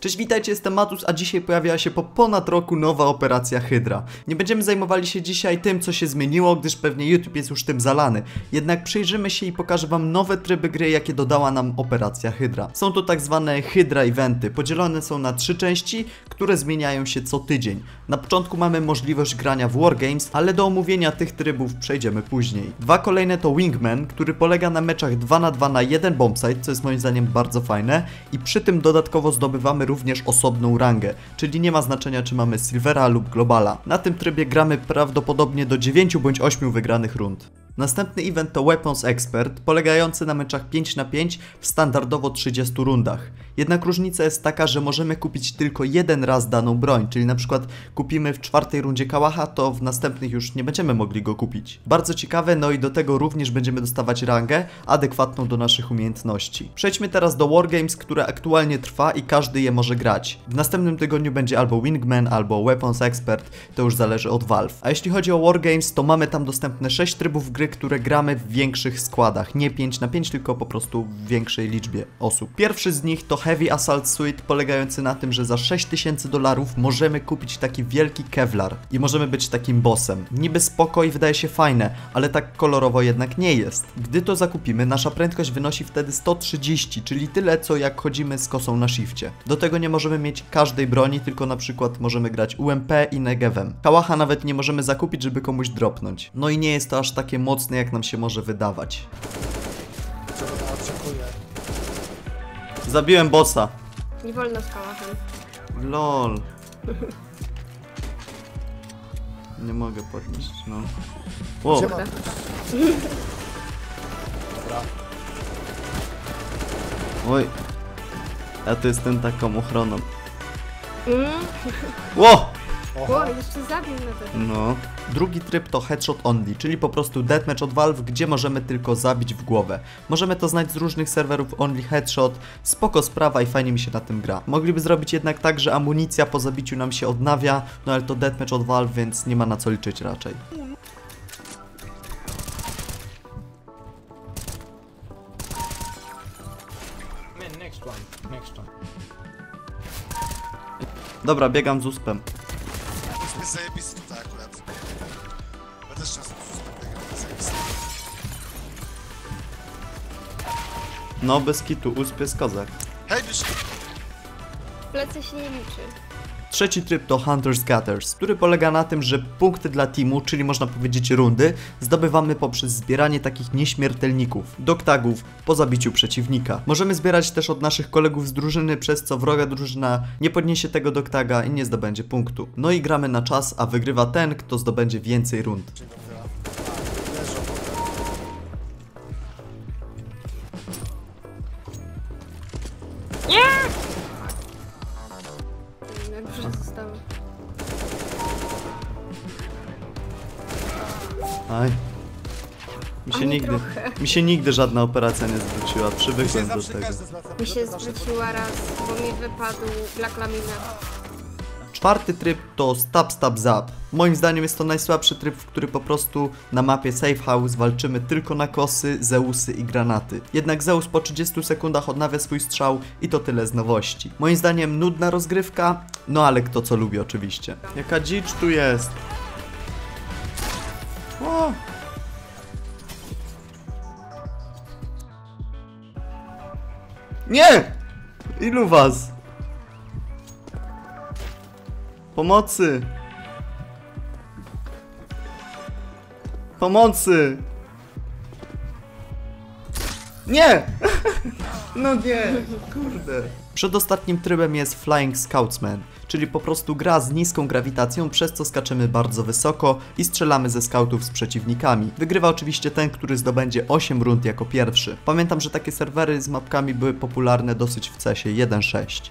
Cześć, witajcie, jestem Matus, a dzisiaj pojawiła się po ponad roku nowa operacja Hydra. Nie będziemy zajmowali się dzisiaj tym, co się zmieniło, gdyż pewnie YouTube jest już tym zalany. Jednak przyjrzymy się i pokażę wam nowe tryby gry, jakie dodała nam operacja Hydra. Są to tak zwane Hydra eventy, podzielone są na trzy części, które zmieniają się co tydzień. Na początku mamy możliwość grania w Wargames, ale do omówienia tych trybów przejdziemy później. Dwa kolejne to Wingman, który polega na meczach 2 na 2 na jeden bombsite, co jest moim zdaniem bardzo fajne i przy tym dodatkowo zdobywamy również osobną rangę, czyli nie ma znaczenia czy mamy Silvera lub Globala. Na tym trybie gramy prawdopodobnie do 9 bądź 8 wygranych rund. Następny event to Weapons Expert, polegający na meczach 5 na 5 w standardowo 30 rundach. Jednak różnica jest taka, że możemy kupić tylko jeden raz daną broń, czyli na przykład kupimy w czwartej rundzie kałacha, to w następnych już nie będziemy mogli go kupić. Bardzo ciekawe, no i do tego również będziemy dostawać rangę adekwatną do naszych umiejętności. Przejdźmy teraz do Wargames, które aktualnie trwa i każdy je może grać. W następnym tygodniu będzie albo Wingman, albo Weapons Expert, to już zależy od Valve. A jeśli chodzi o Wargames, to mamy tam dostępne 6 trybów gry, które gramy w większych składach. Nie 5 na 5, tylko po prostu w większej liczbie osób. Pierwszy z nich to Heavy Assault Suite, polegający na tym, że za 6000 dolarów możemy kupić taki wielki Kevlar i możemy być takim bossem. Niby spoko i wydaje się fajne, ale tak kolorowo jednak nie jest. Gdy to zakupimy, nasza prędkość wynosi wtedy 130, czyli tyle co jak chodzimy z kosą na shifcie. Do tego nie możemy mieć każdej broni, tylko na przykład możemy grać UMP i Negevem. Kałacha nawet nie możemy zakupić, żeby komuś dropnąć. No i nie jest to aż takie mocne, jak nam się może wydawać. Zabiłem bossa. Nie wolno z kałachem. LOL. Nie mogę podnieść, no. Wow. Dobra. Oj. Ja tu jestem taką ochroną. Mm. Ło! Oho. O, jeszcze zabił nawet. No. Drugi tryb to Headshot Only, czyli po prostu deathmatch od Valve, gdzie możemy tylko zabić w głowę. Możemy to znać z różnych serwerów Only Headshot, spoko sprawa i fajnie mi się na tym gra. Mogliby zrobić jednak tak, że amunicja po zabiciu nam się odnawia, no ale to deathmatch od Valve, więc nie ma na co liczyć raczej. Dobra, biegam z uspem. Jest zajebisty tutaj akurat. Ja też często zajebisty. No, bez kitu, usp jest kozak. Hej, W plecy się nie liczy. Trzeci tryb to Hunter's Gatherers, który polega na tym, że punkty dla teamu, czyli można powiedzieć rundy, zdobywamy poprzez zbieranie takich nieśmiertelników, doktagów po zabiciu przeciwnika. Możemy zbierać też od naszych kolegów z drużyny, przez co wroga drużyna nie podniesie tego doktaga i nie zdobędzie punktu. No i gramy na czas, a wygrywa ten, kto zdobędzie więcej rund. Aj. Mi się, Ani nigdy, trochę. mi się nigdy żadna operacja nie zwróciła, przywykłem do tego. Mi się zawsze- zwróciła raz, bo mi wypadł Black Laminat. Czwarty tryb to Stab Stab Zap. Moim zdaniem jest to najsłabszy tryb, w który po prostu na mapie Safe House walczymy tylko na kosy, Zeusy i granaty. Jednak Zeus po 30 sekundach odnawia swój strzał i to tyle z nowości. Moim zdaniem nudna rozgrywka, no ale kto co lubi oczywiście. Jaka dzicz tu jest? Nie! Ilu was? Pomocy! Pomocy! Nie! No nie, kurde. Przedostatnim trybem jest Flying Scoutsman, czyli po prostu gra z niską grawitacją, przez co skaczemy bardzo wysoko i strzelamy ze scoutów z przeciwnikami. Wygrywa oczywiście ten, który zdobędzie 8 rund jako pierwszy. Pamiętam, że takie serwery z mapkami były popularne dosyć w CESie 1.6.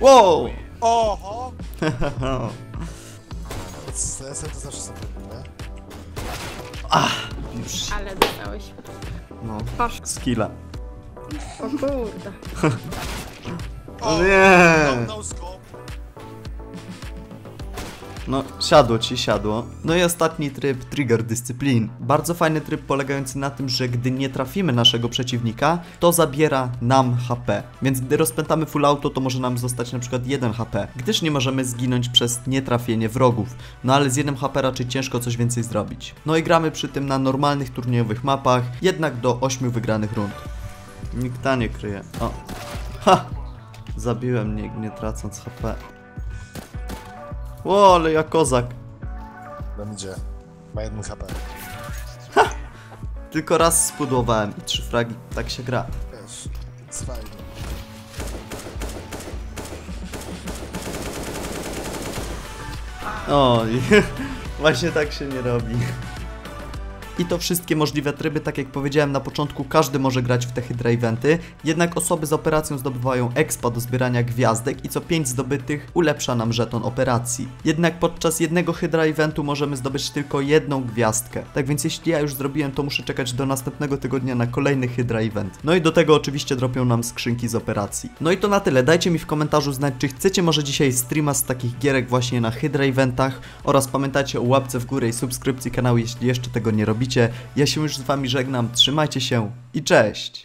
Wow! Oho! CS-em to zawsze? Już, Ale dostałeś. no, Posz. skilla. O kurde. O nie! No, siadło ci, siadło. No i ostatni tryb, Trigger Discipline. Bardzo fajny tryb polegający na tym, że gdy nie trafimy naszego przeciwnika, to zabiera nam HP. Więc gdy rozpętamy full auto, to może nam zostać na przykład 1 HP, gdyż nie możemy zginąć przez nietrafienie wrogów. No ale z 1 HP raczej ciężko coś więcej zrobić. No i gramy przy tym na normalnych turniejowych mapach, jednak do 8 wygranych rund. Nikt ta nie kryje. O. Ha! Zabiłem, nie, nie tracąc HP. Ło, ale ja kozak. Tam idzie. Ma jeden HP. Tylko raz spudłowałem i trzy fragi. Tak się gra. Wiesz, jest fajnie. O, właśnie tak się nie robi. I to wszystkie możliwe tryby, tak jak powiedziałem na początku, każdy może grać w te Hydra Eventy, jednak osoby z operacją zdobywają expa do zbierania gwiazdek i co 5 zdobytych ulepsza nam żeton operacji. Jednak podczas jednego Hydra Eventu możemy zdobyć tylko jedną gwiazdkę. Tak więc jeśli ja już zrobiłem, to muszę czekać do następnego tygodnia na kolejny Hydra Event. No i do tego oczywiście dropią nam skrzynki z operacji. No i to na tyle. Dajcie mi w komentarzu znać, czy chcecie może dzisiaj streama z takich gierek właśnie na Hydra Eventach oraz pamiętajcie o łapce w górę i subskrypcji kanału, jeśli jeszcze tego nie Ja się już z wami żegnam, trzymajcie się i cześć!